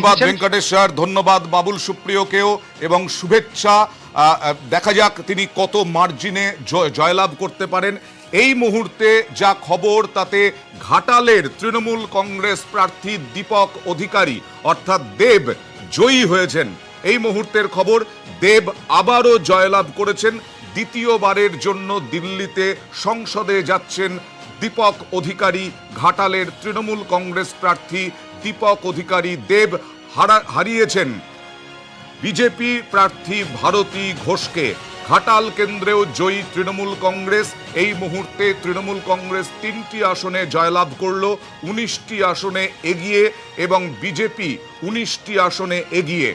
ধন্যবাদ ভেঙ্কটেশ্বর ধন্যবাদ বাবুল সুপ্রিয়কেও এবং শুভেচ্ছা। দেখা যাক তিনি কত মার্জিনে জয়লাভ করতে পারেন। এই মুহূর্তে যা খবর তাতে ঘাটালের তৃণমূল কংগ্রেস প্রার্থী দীপক অধিকারী অর্থাৎ দেব জয়ী হয়েছেন। এই মুহূর্তের খবর দেব আবারও জয়লাভ করেছেন। দ্বিতীয়বারের জন্য দিল্লিতে সংসদে যাচ্ছেন দীপক অধিকারী ঘাটালের তৃণমূল কংগ্রেস প্রার্থী দীপক অধিকারী দেব হারা- হারিয়েছেন। বিজেপি প্রার্থী ভারতী ঘোষকে ঘাটাল কেন্দ্রেও জয়ী তৃণমূল কংগ্রেস এই মুহূর্তে তৃণমূল কংগ্রেস তিনটি আসনে জয়লাভ করল, উনিশটি আসনে এগিয়ে এবং বিজেপি উনিশটি আসনে এগিয়ে।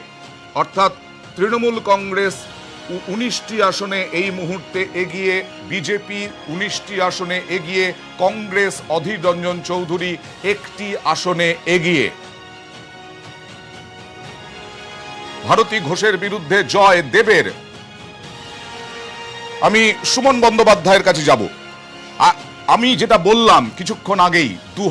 অর্থাৎ তৃণমূল কংগ্রেস উনিশটি আসনে এই মুহূর্তে এগিয়ে বিজেপি উনিশটি আসনে এগিয়ে কংগ্রেস অধীর রঞ্জন চৌধুরী একটি আসনে এগিয়ে। ভারতী ঘোষের বিরুদ্ধে জয় দেবের। আমি সুমন বন্দ্যোপাধ্যায়ের কাছে যাব। আমি যেটা বললাম কিছুক্ষণ আগেই দু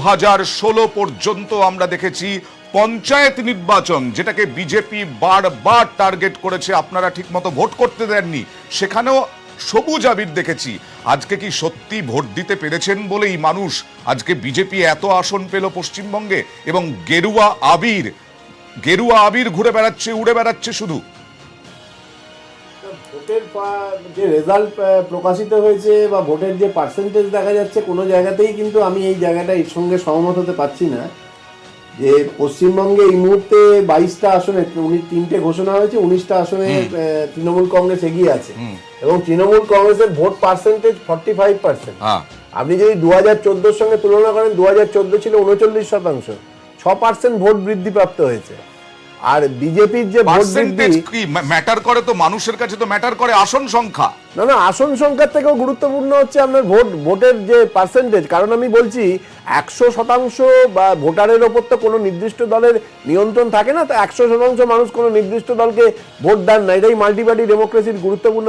পর্যন্ত আমরা দেখেছি পঞ্চায়েত নির্বাচন, যেটাকে বিজেপি বারবার টার্গেট করেছে, আপনারা ঠিকমতো ভোট করতে দেননি, সেখানেও সবুজ আবির দেখেছি। আজকে কি সত্যি ভোট দিতে পেরেছেন বলেই মানুষ, আজকে বিজেপি এত আসন পেল পশ্চিমবঙ্গে, এবং গেরুয়া আবির গেরুয়া আবির ঘুরে বেড়াচ্ছে, উড়ে বেড়াচ্ছে শুধু। ভোটের যে রেজাল্ট প্রকাশিত হয়েছে বা ভোটের যে পার্সেন্টেজ দেখা যাচ্ছে কোনো জায়গাতেই কিন্তু আমি এই জায়গাটা এর সঙ্গে সহমত হতে পারছি না। যে পশ্চিমবঙ্গে এই মুহূর্তে বাইশটা আসনে উনি তিনটে ঘোষণা হয়েছে উনিশটা আসনে তৃণমূল কংগ্রেস এগিয়ে আছে। এবং তৃণমূল কংগ্রেসের vote percentage forty five percent আপনি যদি দু হাজার চোদ্দোর সঙ্গে তুলনা করেন দু হাজার চোদ্দ ছিল উনচল্লিশ শতাংশ। ছ পার্সেন্ট ভোট বৃদ্ধি প্রাপ্ত হয়েছে। আর বিজেপির যে ভোট কি? ম্যাটার করে তো মানুষের কাছে তো ম্যাটার করে আসন সংখ্যা। না না আসন সংখ্যার থেকেও গুরুত্বপূর্ণ হচ্ছে আপনার ভোট ভোটের যে পার্সেন্টেজ কারণ আমি বলছি একশো শতাংশ বা ভোটারের ওপর তো কোনো নির্দিষ্ট দলের নিয়ন্ত্রণ থাকে না তো একশো শতাংশ মানুষ কোনো নির্দিষ্ট দলকে ভোট দেন না। এটাই মাল্টিপার্টি ডেমোক্রেসির গুরুত্বপূর্ণ